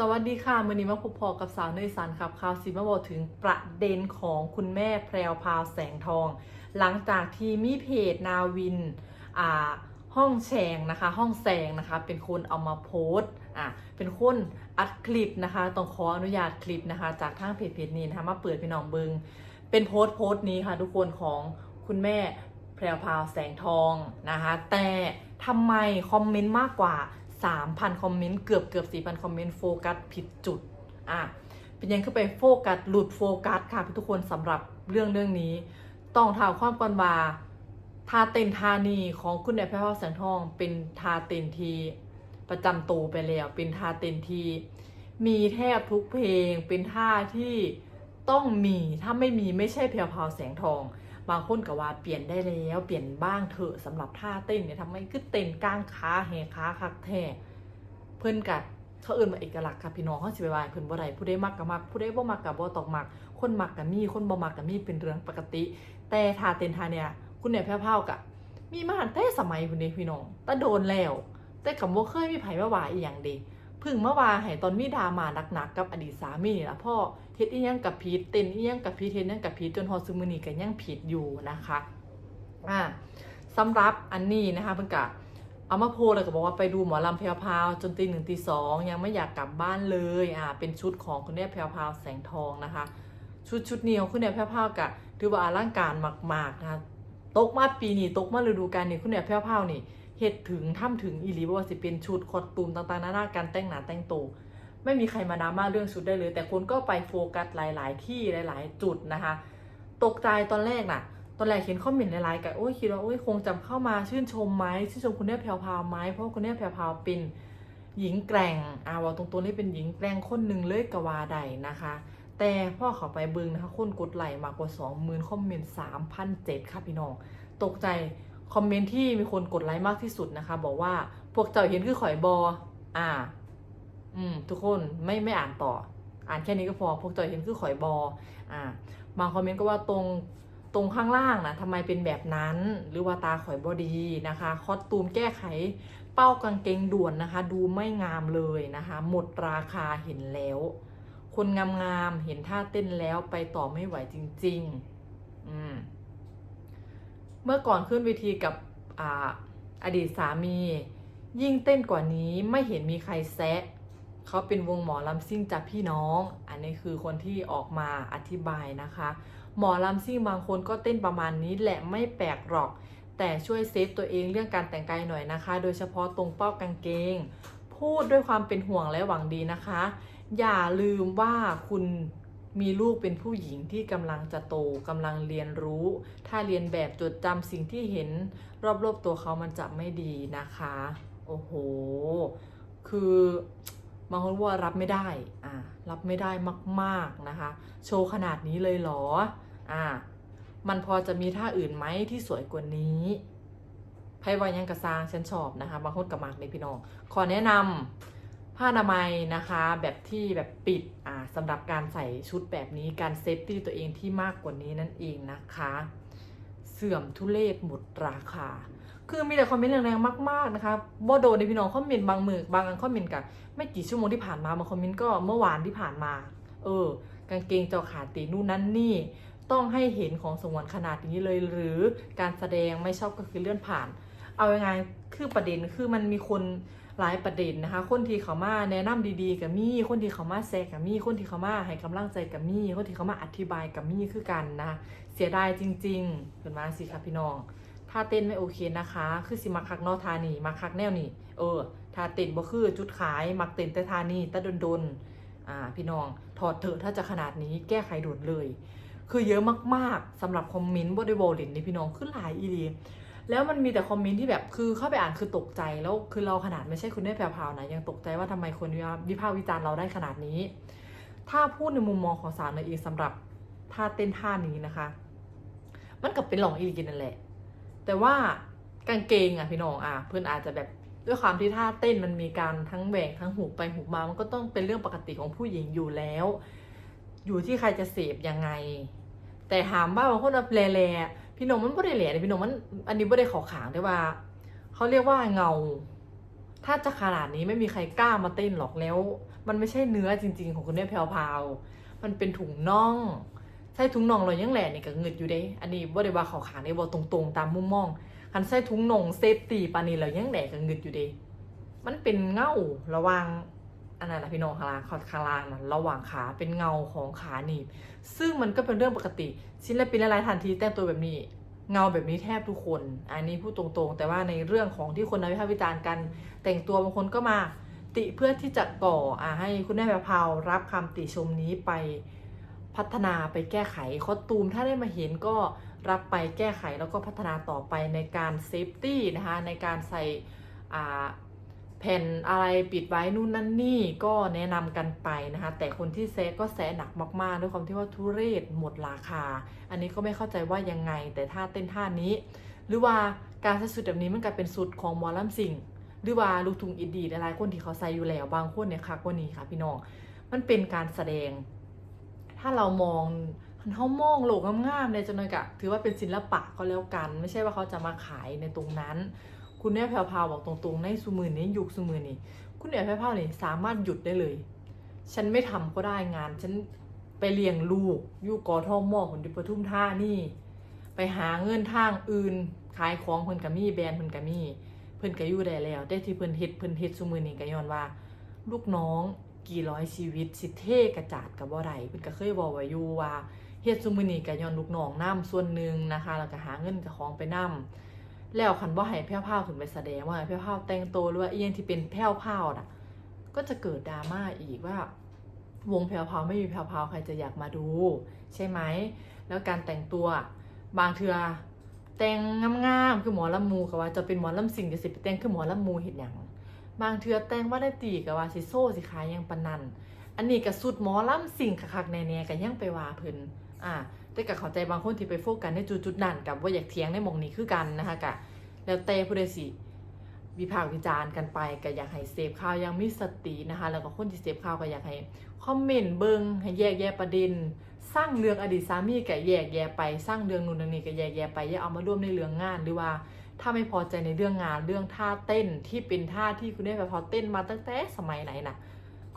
สวัสดีค่ะมือนี้มาพบพอกับสาวเนยสันครับข่าวซีมาบอกถึงประเด็นของคุณแม่แพรวพาวแสงทอง หลังจากที่มีเพจนาวินอ่าห้องแฉงนะคะ ห้องแสงนะคะ เป็นคนเอามาโพสต์อะเป็นคนอัดคลิปนะคะต้องขออนุญาตคลิปนะคะ จากทางเพจเพจนี้นะคะมาเปิดพี่น้องเบิงเป็นโพสต์โพสต์นี้ค่ะ ทุกคนของคุณแม่แพรวพาวแสงทองนะคะ แต่ทำไมคอมเมนต์มากกว่า 3,000 คอมเมนต์เกือบเกือบ4,000 คอมเมนต์โฟกัสผิดจุดอะเป็นยังขึ้นไปโฟกัสหลุดโฟกัสค่ะทุกคนสำหรับเรื่องเรื่องนี้ ต้องถามความก่อนว่าทาเต้นทานีของคุณแม่แพรวพราวแสงทองเป็นทาเต้นทีประจำตัวไปแล้ว เป็นทาเต้นทีมีแทบทุกเพลงเป็นท่าที่ต้องมีถ้าไม่มีไม่ใช่แพรวพราวแสงทอง บางคนก็ว่าเปลี่ยนได้แล้วเปลี่ยนบ้างเถอะสำหรับท่าเต้นเนี่ยทำไมคือเต้นกลางขาแหกขาคักแท้เพิ่อนกัดเขาเอื่นมาเอกลักษณ์ค่ะพี่น้องเขาสิไปว่าเพิ่นบ่ได้ผู้ใดมักก็มักผู้ใดบ่มักก็บ่ตอกมัก คนมักก็มีคนบ่มักก็มีเป็นเรื่องปกติ แต่ท่าเต้นท่าเนี่ยคุณเนี่ยแพ้วๆกะมีมาตั้งแต่สมัยพุ่นเดพี่น้องแต่โดนแล้ว แต่ก็บ่เคยมีไผมาว่าอีหยังเด้ พึ่งเมาว่าให้ตอนมีดามาหนักๆกับอดีตสามีนี่ละพ่อเฮ็ดอีหยังกับผิดเต้นอีหยังกับผิดเฮ็ดอีหยังกับผิดจนฮอดซุมื้อนี้ก็ยังผิดอยู่นะคะอ่าสำหรับอันนี้นะคะเพิ่นกะเอามาโพสต์แล้วก็บอกว่าไปดูหมอลำแพรวพาวจนตีหนึ่งตีสองยังไม่อยากกลับบ้านเลยอ่าเป็นชุดของคุณแม่แพรวพาวแสงทองนะคะ ชุดชุดนี้ของคุณแม่แพรวพาวกะถือว่าอลังการมากๆนะคะตกมาปีนี้ตกมาฤดูกาลนี้คุณแม่แพรวพาวนี่ เฮ็ดถึงทำถึงอีหลีบ่ว่าสิเป็นชุดคอสตูมต่างๆนานาการแต่งหน้าแต่งตัวไม่มีใครมาดราม่าเรื่องชุดได้เลย แต่คนก็ไปโฟกัสหลาย ๆ ที่หลาย ๆ จุดนะคะ ตกใจตอนแรกน่ะ ตอนแรกเห็นคอมเมนต์หลายๆกันโอ้ยคิดว่าโอ้ยคงจะเข้ามาชื่นชมไหมชื่นชมคุณแม่แพรวพราวไหมเพราะคุณแม่แพรวพราวเป็นหญิงแกร่งอาวาตรงๆนี่เป็นหญิงแกร่งคนหนึ่งเลยกว่าใดนะคะ แต่พ่อเขาไปบึงนะคะคนกดไลค์มากกว่า 20,000คอมเมนต์3,007ค่ะพี่น้อง ตกใจ คอมเมนต์ที่มีคนกดไลค์มากที่สุดนะคะ บอกว่าพวกเจ้าเห็นคือข่อยบออ่า อืม ทุกคนไม่ไม่อ่านต่อ อ่านแค่นี้ก็พอ พวกเจ้าเห็นคือข่อยบออ่า บางคอมเมนต์ก็ว่าตรงตรงข้างล่างนะทำไมเป็นแบบนั้น หรือว่าตาข่อยบอดีนะคะ คอสตูมแก้ไข เป้ากางเกงด่วนนะคะ ดูไม่งามเลยนะคะ หมดราคาเห็นแล้ว คนงามๆเห็นท่าเต้นแล้วไปต่อไม่ไหวจริง ๆ อืม มื่อก่อนขึ้นเวทีกับออดีตสามี ยิ่งเต้นกว่านี้ไม่เห็นมีใครแซะเขาเป็นวงหมอลำซิ่งจากพี่น้อง อันนี้คือคนที่ออกมาอธิบายนะคะ หมอลำซิ่งบางคนก็เต้นประมาณนี้แหละไม่แปลกหรอก แต่ช่วยเซฟตัวเองเรื่องการแต่งกายหน่อยนะคะ โดยเฉพาะตรงเป้ากางเกง พูดด้วยความเป็นห่วงและหวังดีนะคะ อย่าลืมว่าคุณ มีลูกเป็นผู้หญิงที่กำลังจะโตกำลังเรียนรู้ ถ้าเรียนแบบจดจำสิ่งที่เห็น รอบๆตัวเขามันจะไม่ดีนะคะ โอ้โห คือบางคนว่ารับไม่ได้ อ่า รับไม่ได้มากๆนะคะ โชว์ขนาดนี้เลยเหรอ อ่า มันพอจะมีท่าอื่นไหมที่สวยกว่านี้ไพ่วายังกระซางฉันชอบนะคะ บางคนกับมากในพี่น้อง ขอแนะนำ ผ้าอนามัยนะคะ แบบที่แบบปิดอ่าสำหรับการใส่ชุดแบบนี้การเซฟตี้ตัวเองที่มากกว่านี้นั่นเองนะคะ เสื่อมทุเลศหมดราคา คือมีแต่คอมเมนต์แรงๆมากๆนะคะบ่โดนในพี่น้องคอมเมนต์บางมือบางอันคอมเมนต์กับไม่กี่ชั่วโมงที่ผ่านมาบางคอมเมนต์ก็เมื่อวานที่ผ่านมา เออกางเกงเจ้าขาตีนู่นนั่นนี่ต้องให้เห็นของสงวนขนาดนี้เลย หรือการแสดงไม่ชอบก็คือเลื่อนผ่าน เอาอยังไงคือประเด็นคือมันมีคน หลายประเด็นนะคะ คนที่เขามาแนะนำดีๆกับมี่คนที่เขามาแซกกับมี่คนที่เขามาให้กำลังใจกับมี่คนที่เขามาอธิบายกับมี่คือกันนะคะเสียดายจริงๆเป็นมาสิค่ะพี่น้องถ้าเต้นไม่โอเคนะคะ คือสิมักคักนอทานี่มักคักแนวนี่เออถ้าเต้นบ่คือจุดขายมักเต้นแต่ทานี่แต่ดนๆอ่าพี่น้องถอดเถอะถ้าจะขนาดนี้แก้ไขด่วนเลย คือเยอะมากๆสำหรับคอมเมนต์บไดโบอลินนี่พี่น้องขึ้นหลายอีดี แล้วมันมีแต่คอมเมนต์ที่แบบคือเข้าไปอ่านคือตกใจแล้วคือเราขนาดไม่ใช่คุณแม่แพรวๆนะยังตกใจว่าทำไมคนวิพากษ์วิจารณ์เราได้ขนาดนี้ ถ้าพูดในมุมมองของสาวในเองสำหรับท่าเต้นท่านี้นะคะ มันกับเป็นหลองอีกินนั่นแหละ แต่ว่ากางเกงอะพี่น้องอะเพื่อนอาจจะแบบด้วยความที่ท่าเต้นมันมีการทั้งแหวกทั้งหุบไปหุบมา มันก็ต้องเป็นเรื่องปกติของผู้หญิงอยู่แล้ว อยู่ที่ใครจะเสพยังไง แต่ถามว่าบางคนแบบแหล่ๆ พี่น้องมันไม่ได้แหล่นะพี่น้องมัน อันนี้ไม่ได้ขอขางได้ว่า เขาเรียกว่าเงา ถ้าจะขนาดนี้ไม่มีใครกล้ามาเต้นหรอกแล้ว มันไม่ใช่เนื้อจริง ๆ ของคุณแม่แพรวพาวมันเป็นถุงน่องใส่ถุงน่องเรายังแหล่นี่ก็เงึดอยู่เด้อันนี้บ่ได้ว่าเขาขางได้บ่ตรงๆ ตามมุมมองคันใส่ถุงน่องเซฟตี้ปานนี้เรายังแหล่ก็เงึดอยู่เด้มันเป็นเงาระว่าง อันนั้นนะพี่น้องข้างล่างข้างล่างนะระหว่างขาเป็นเงาของขาหนีบซึ่งมันก็เป็นเรื่องปกติศิลปินหลายๆทันทีแต่งตัวแบบนี้เงาแบบนี้แทบทุกคน อันนี้พูดตรงๆ แต่ว่าในเรื่องของที่คนวิพากษ์วิจารณ์กัน แต่งตัวบางคนก็มาติเพื่อที่จะก่ออ่าให้คุณแม่แพรพาวรับคำติชมนี้ไปพัฒนาไปแก้ไขคอตูมถ้าได้มาเห็นก็รับไปแก้ไขแล้วก็พัฒนาต่อไปในการเซฟตี้นะคะในการใส่อ่า แผ่นอะไรปิดไว้นู่นนั่นนี่ก็แนะนำกันไปนะคะ แต่คนที่แซะก็แซะหนักมากๆ ด้วยความที่ว่าทุเรศหมดราคา อันนี้ก็ไม่เข้าใจว่ายังไง แต่ท่าเต้นท่านี้ หรือว่าการใส่สุดแบบนี้มันกลายเป็นสุดของมอลำสิงหรือว่าลูกทุ่งอินดีหลายๆคนที่เขาใส่อยู่แล้วบางคนเนี่ยค่ะกว่านี้ค่ะพี่น้องมันเป็นการแสดง ถ้าเรามองเขามองโลกงามๆในจนกะถือว่าเป็นศิลปะก็แล้วกัน ไม่ใช่ว่าเขาจะมาขายในตรงนั้น คุณแม่แพรวพาวบอกตรงๆ ในสุมือนี้ยุคสุมือนี้คุณแม่แพรวพาวนี่สามารถหยุดได้เลย ฉันไม่ทำก็ได้งาน ฉันไปเลี้ยงลูกอยู่กอทอมอคนดิปทุมท่านี่ ไปหาเงินทางอื่น ขายของเพิ่นก็มีแบรนด์เพิ่นก็มีเพิ่นก็อยู่ได้แล้ว แต่ที่เพิ่นเฮ็ดเพิ่นเฮ็ดซุมือนี้ก็ย้อนว่า ลูกน้องกี่ร้อยชีวิต สิเท่กระจาดกับบ่ได้เพิ่นก็เคยบอกไว้อยู่ว่าเฮ็ดซุมือนี้ก็ย้อนลูกน้องนํส่วนหนึ่งนะคะแล้วก็หาเงินกับของไปนํ แล้วคันบ่าให้แพ้วๆขึ้นไปแสดงว่าให้แพ้วแต่งตัวหรือว่าอียงที่เป็นแพ้วๆน่ะ ก็จะเกิดดราม่าอีกว่า วงแพรวๆไม่มีแพรวๆใครจะอยากมาดู ใช่ไหม แล้วการแต่งตัวบางเทือแต่งงามๆคือหมอลำมูกับว่าจะเป็นหมอลำสิงจะสิไปแต่งคือหมอลำมูเห็นอย่างบางเทือแต่งว่าได้ตีกับว่าสิโซ่สิขายยังปนนันอันนี้กับสุดหมอลำสิงคักๆแน่ๆกันยังไปว่าเพิ่นอ่า แต่กับเข้าใจบางคนที่ไปโฟกัสในจุดๆนั้นกับว่าอยากเถียงในมองนี้คือกันนะคะกะแล้วแต่ผู้ใดสิวิพากษ์วิจารณ์กันไปก็อยากให้เสพข่าวยังมีสตินะคะแล้วก็คนที่เสพข่าวก็อยากให้คอมเมนต์เบิงให้แยกแยะประเด็น สร้างเรื่องอดีตสามีก็แยกแยะไปสร้างเรื่องนู่นเรื่องนี้ก็แยกแยะไปอย่าเอามาร่วมในเรื่องงานหรือว่าถ้าไม่พอใจในเรื่องงานเรื่องท่าเต้นที่เป็นท่าที่คุณได้ไปพอเต้นมาตั้งแต่สมัยไหนน่ะ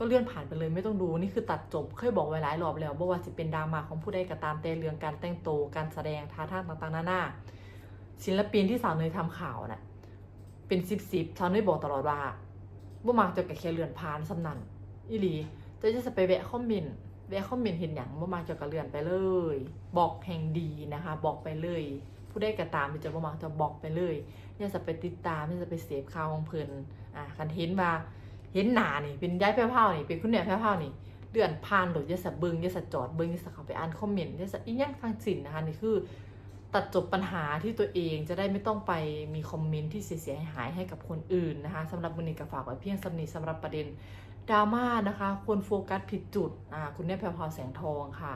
ก็เลื่อนผ่านไปเลยไม่ต้องดูนี่คือตัดจบเคยบอกไว้หลายรอบแล้วว่าว่าสิเป็นดราม่าของผู้ใดก็ตามแต่เรื่องการแต่งตัวการแสดงท่าทางต่างๆนานาศิลปินที่สาวเนยทำข่าวน่ะเป็นสิบสิบชาวเนยบอกตลอดว่าบ่มักจะกับแค่เลื่อนผ่านสำนันอีหลีจะจะไปแวะคอมเมนต์แวะคอมเมนต์เห็นอย่างบ่มักจะกับเลื่อนไปเลย บอกแห่งดีนะคะ บอกไปเลยผู้ได้กระตามจะบ่มักจะบอกไปเลยอย่าจะไปติดตามอย่าจะไปเสพข่าวของเพลินอะคันเห็นว่า เห็นหนานี่เป็นย้ายแพ้วๆนี่เป็นคุณแม่แพ้วๆนี่เดือนผ่านโดดอยาสะเบิงอยสะจอดเบิงอยสะเข้าไปอ่านคอมเมนต์ยสะอีหยังทางสินนะคะนี่คือ ตัดจบปัญหาที่ตัวเองจะได้ไม่ต้องไปมีคอมเมนต์ที่เสียหายให้กับคนอื่นนะคะสำหรับวันนี้ก็ฝากไว้เพียงสำนีสำหรับประเด็นดราม่านะคะควรโฟกัสผิดจุดอ่าคุณแม่แพรวพราวแสงทองค่ะ